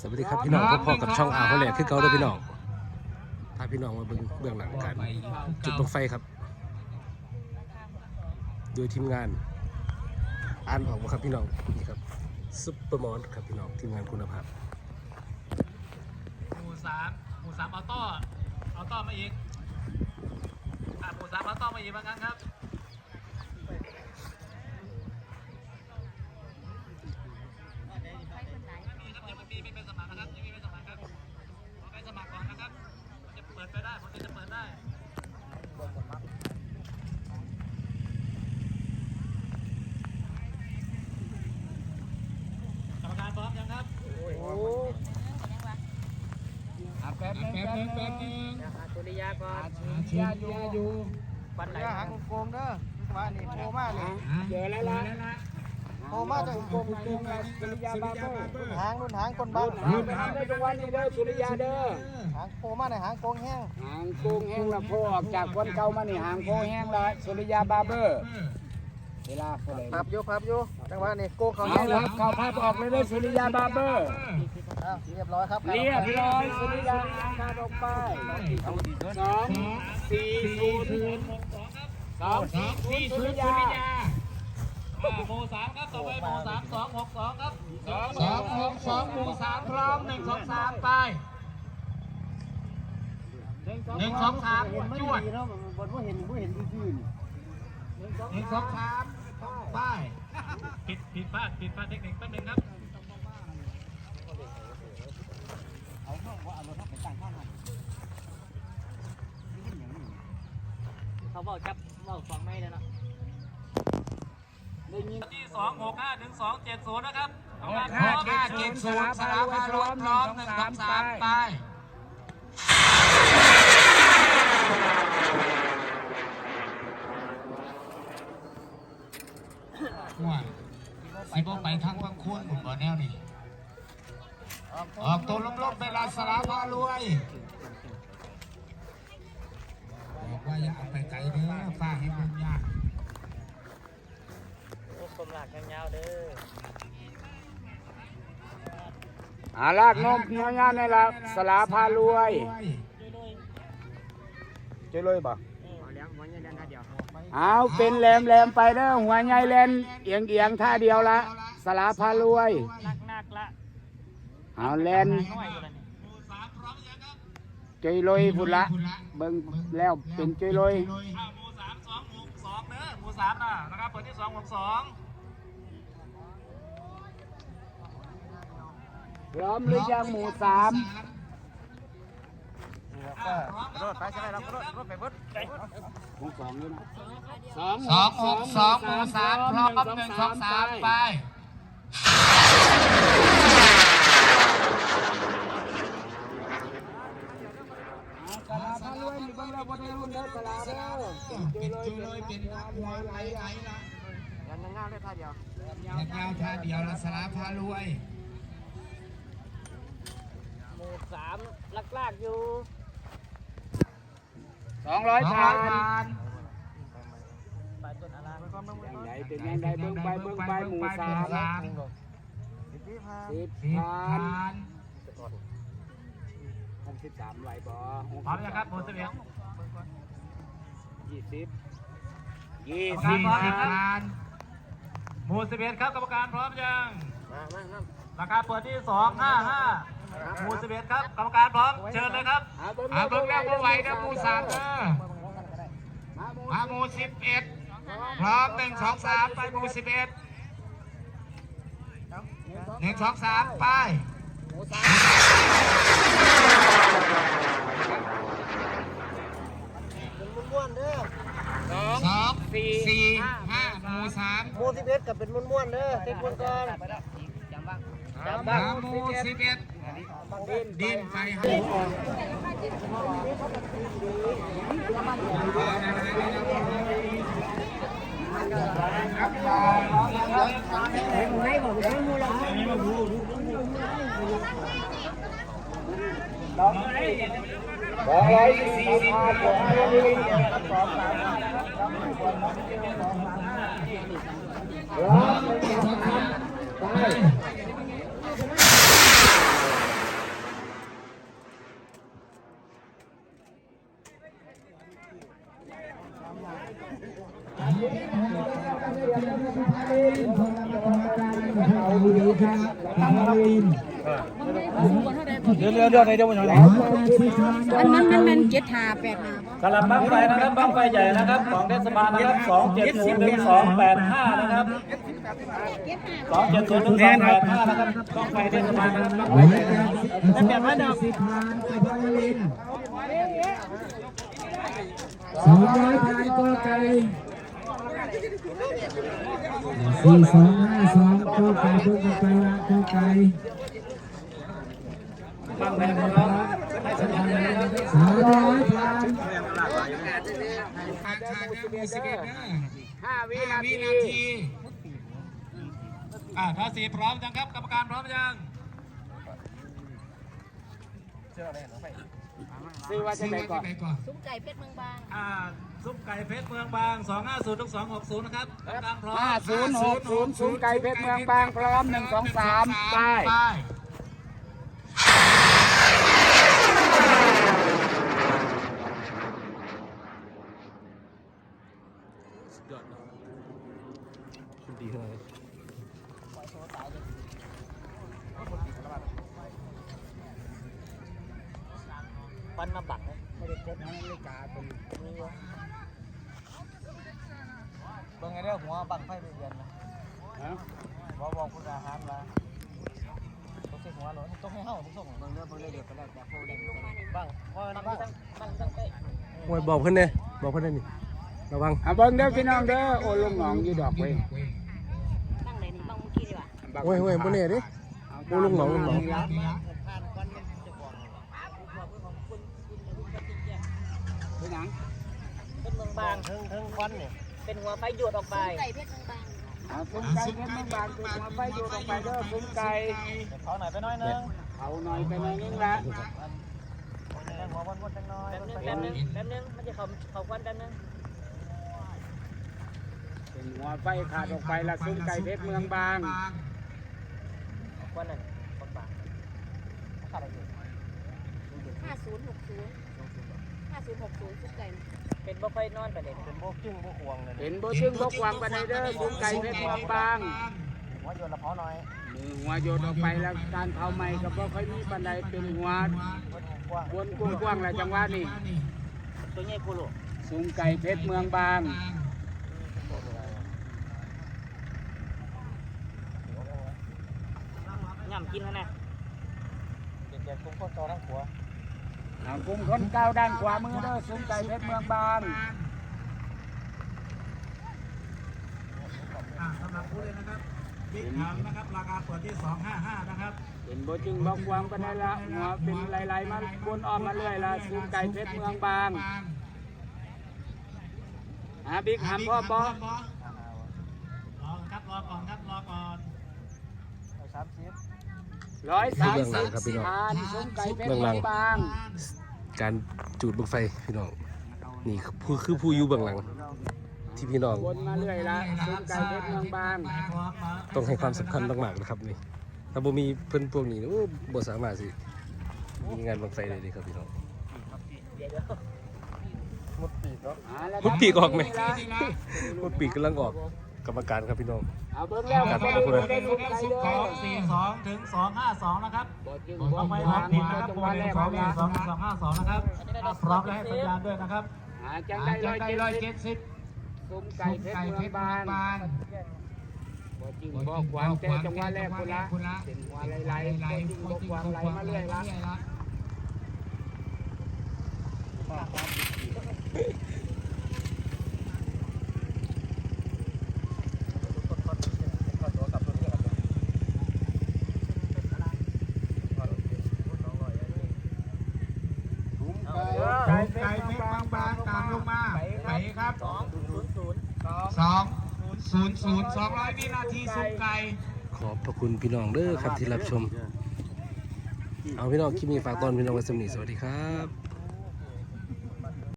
สวัสดีครับพี่น้องพบพอกับช่องอาเขาแหลกคือเก่าเด้วยพี่น้องพาพี่น้องมาเบิ่งเบื้องหลังการจุดบังไฟครับ โดยทีมงานอ่านออกมาครับพี่น้องนี่ครับซุปเปอร์มอนครับพี่น้องทีมงานคุณภาพหมู่สามหมู่สามเอาต้อเอาต้อมาอีกอะหมู่สามเอาต้อมาอีกบางครั้งครับไม่มีครับยังไม่มีไม่เป็นสมัครนะครับยังไม่เป็นสมัครครับขอไปสมัครก่อนนะครับผมจะเปิดไปได้ผมจะเปิดได้กรรมการพร้อมยัง ครับแป๊บนึงแป๊บนึงแป๊บนึงสุริยาก่อนเชียร์อยู่อยู่ปันไหนอย่าหางโกงเด้อมานี่โผล่มานี่เจอแล้วล่ะโผล่มาจากโกงตรงไหนสุริยาบาร์เบอร์หางนุ่นหางคนบ้านรุ่นหางได้ทุกวันนี้เด้อสุริยาเด้อหางโผล่มาในหางโกงแห้งหางโกงแห้งละพ่อออกจากวันเก่ามานี่หางโกงแห้งละสุริยาบาร์เบอร์ เวลาเท่าไหร่พับอยู่พับอยู่จังหวะนี่โกงเขาเอาแห้งละเข้าภาพออกเลยเด้อสุริยาบาร์เบอร์อ้าวเรียบร้อยครับเรียบร้อยสุริยาหางออกไปสองสี่ศูนย์สองสี่ศูนย์สุริยาอ่าหมู่สามครับต่อไปหมู่สามสองหกสองครับสองหกสองหมู่สามพร้อมหนึ่งสองสามไปหนึ่งสองสามจวดเนาะบนว่าเห็นว่าเห็นซื่อหนึ่งสองสาม ไปผิดผิดพลาดผิดพลาดเทคนิคแป๊บนึงครับเขาบอกจับบอกฟังไม่เลยเนาะได้ยินที่สองหกห้าหนึ่งสองเจ็ดศูนย์นะครับกรรมหการกพร้ห้าอมเจ็ดศูนย์สลาพารวยพร้อมหนึ่งสองสามไป ว่าสิบ่ไปทางบางควรผมบ่แนวนี่ออกตัวลบๆเวลาสลาพารวยบอกว่าอย่าเอาไปไกลเด้อฟ้าให้มันยากกลมหลักยาวๆเด้ออาลากนมเฮียงานในละสลาพารวยเจะ เอาเป็นแหลมแหลมๆไปเด้อหัวใหญ่แลนเอียงเอียงๆท่าเดียวละสลาพารวยนักนักละเอาแลนน้อยกว่านี้จุยลอยพุ่นละเบิ่งแล้วเป็นจุยลอยอ่าหมู่สามสองหกสองเด้อหมู่สามนะนะครับเปิดที่สองหกสองพร้อมหรือยังหมู่สาม รถไปใช่ไหมเรารถรถไปเบิดสองสองสองหกสองหมู่สามพร้อมหนึ่งสองสามไปสลาพารวยมีเบิ่งแล้วบ่ได้รุ่นเด้อสลาเด้อเป็นจุยลอยเลยเป็นหัวไหลไหลละยันง่ายเลยท่าเดียวยาวท่าเดียวละสลาพารวยหมู่สามลักลากอยู่ สองร้อยผ่านไปต้นอะไรยังไงเป็นยังไงเบิ่งไปเบิ่งไปหมู่สามสิบห้าสิบสิบผ่าผ่านนหกสิบสามไหวบ่พร้อมยังครับหมู่สิบเอ็ดยี่สิบยี่กรรมสิการบพร้อมยังครับผ่านหมู่สิบเอ็ดครับกรรมการพร้อมยังมามามาราคาเปิดที่สองห้าห้า หมู่สิบเอ็ดครับกรรมการพร้อมเชิญเลยครับเอาเบิ่งอาเบิ่งแล้วบ่ไหวเด้อหมู่สามเด้อมาหมู่มาหมู่สิบเอ็ดพร้อมหนึ่งสองสามไปหมู่สิบเอ็ดหนึ่งสองสามไปเป็นม้วนๆเด้อสองสี่ห้าหมู่สามโมสิบเอ็ดกับเป็นม้วนๆเด้อเซ็ตม้วนก่อนจำบ้างมาหมู่สิบเอ็ด ดินไปให้สองร้อยสี่สิบห้าสองร้อยสี่สิบสองสามร้อยหนึ่งสองสามไป นพลกรรมการเอาดี ครับทางมาวินเดี๋ยวเดี๋ยวเดี๋ยวเดี๋ยวขอประชิดทางมันมันมันมันเจ็ดหาแปดหาสำหรับบ้างไฟนะครับบ้างไฟใหญ่นะครับของเทศบาลนะครับสองเจ็ดศูนย์ถึงสองแปดห้านะครับสองเจ็ดศูนย์ถึงสองแปดห้านะครับบ้างไฟเทศบาลนะครับบ้างไฟไว้ใหญ่กันขอประชิดทางไปทางมาวินสองร้อยทางก็ไกลสี่สองห้าสอง ก็ไกลก็ไกลละก็ไกลบ้างไฟของเราสามร้อยทางห้าวินาทีอ่าถ้าสีพร้อมยังครับกรรมการพร้อมยังซื้อว่าจะไหนก่อนซุ้มไก่เพชรเมืองบางอ่า ซุปไก่เพชรเมืองบาง 250ถึง260 นะครับกรรมการพร้อมห้าศูนย์หกศูนย์ศูนย์ไก่เพชรเมืองบางพร้อมหนึ่งสองสามไปสุดยอดเนาะดีขนาดนี้ฟันมาบัก เลยไม่ได้กดนาฬิกาเป็นเบิ่งไงเด้อหัวบังไฟไปเรียนนะฮะบอกบอกคุณอาหารละต้องใช้หัวหรอต้องให้เฮาต้องส่งเบิ่งเด้อเบิ่งเด้อเดี๋ยวก็ได้แต่โฟเล่นบังเพราะว่าบังโอ้ยบอกเพื่อนเนี่ยบอกเพื่อนเนี่ยนี่ระวังเอาเบิ่งเด้อพี่น้องเด้อโอ้ลุงหนองอยู่ดอกเว้ยตั้งไหนนี่บางเมื่อกี้ดีกว่าโอ้ยโอ้ยบนเนี่ยดิโอ้ลุงหนองลุงหนอง เป็นหยังเป็นเมืองบางถึงถึงควันเนี่ยเป็นหัวไฟหยดออกไปไก่เพชรเมืองบางเอาซุ้มไก่เพชรเมืองบางคือหัวไฟอยู่ตรงไปเด้อซุ้มไก่เขาหน่อยไปน้อยนึงเอาหน่อยไปหน่อยนึงละหัววนวนจังน้อยแป๊บนึงแป๊บนึงแป๊บนึงมันจะเขาเขาควันแป๊บนึงเป็นหัวไฟขาดออกไปละซุ้มไก่เพชรเมืองบางควันนั่นควันบางห้าศูนย์หกศูนย์ห้า ศูนย์หกศูนย์ซุ้มไก่เป็นบ่ค่อยนอนประเด็นเป็นโบกิ้งโบควงเลยเห็นโบซึ่งบกวางไปในเด้อซุ้มไก่เพชรเมืองบางหัวโยนละเพาหน่อยมือหัวโยนออกไปแล้วการเผาไหม้ก็บ่ค่อยมีปันใดเป็นหัววนกว้างวนกว้างๆแหละจังหวะนี้ตัวใหญ่กูลูกซุ้มไก่เพชรเมืองบางย่ำกินแล้วนะเด็กๆคุ้มข้นจอทั้งหัว เอากลุ่มคนก้าวด้านขวามือเด้อซุ้มไก่เพชรเมืองบางอ่าสำหรับผู้เล่นนะครับบิ๊กถังนะครับราคาเปิดที่ 255 นะครับเป็นโบจึงบอกวางปันใดละหัวเป็นไหลๆมาบนอ้อมมาเรื่อยละซุ้มไก่เพชรเมืองบางหาบิ๊กหามพ่อปอรอครับรอก่อนครับรอก่อนสามสิบ ร้อยสามเบื้องหลัสิงบครับพี่น้องทานซุ้มไก่เพชรเบื้องหเมืลัองงบาง การจูดบังไฟพี่น้อง นี่คือผู้คือผู้อยู่เบื้องหลัง ที่พี่น้องวนมาเรื่อยละซุ้มไก่เพชรเมืองบางพร้อมมาต้องให้ความสำคัญมากๆนะครับนี่ถ้าบ่มีเพิ่นพวกนี้โอ้บ่สามารถสิมีงานบังไฟได้เลยครับพี่น้องมุดปีกเนาะหาระดับมุดปีกออกไหมนี่ละพวกปีกกำลังออก กรรมการครับพี่น้อง เอาเบิ่งแล้วครัก็บบ่ขอบคุณรู้นะได้ซุ้มไก่ซุปเด้ขออง42ถึง252นะครับบ่จึงต้บอองกไปวารับงผิดจันะครับงโมหวะเดแรลกสอเอางละสองสองห้าสองนะครับอะพร้อมแล้วให้สัญญาณด้วยนะครับหาจังอ่าได้จัร้องยได้เจ็ดร้อยสิบเจ็ดสิบซุ้มไก่เพชรเมืองบางบ่จึงบอกวางแต่จังหวะแรกคนละเป็นหัวไหลๆบ่จึงบอกวางไหลมาเรื่อยละ ไก่เพชรบางบางตามลงมาไปครับสองศูนย์ศูนย์สองร้อยวินาทีสุกไก่ขอบพระคุณพี่น้องเด้อครับที่รับชม เอาพี่น้องคลิปนี้ฝากตอนพี่น้องไว้สำนีสวัสดีครับ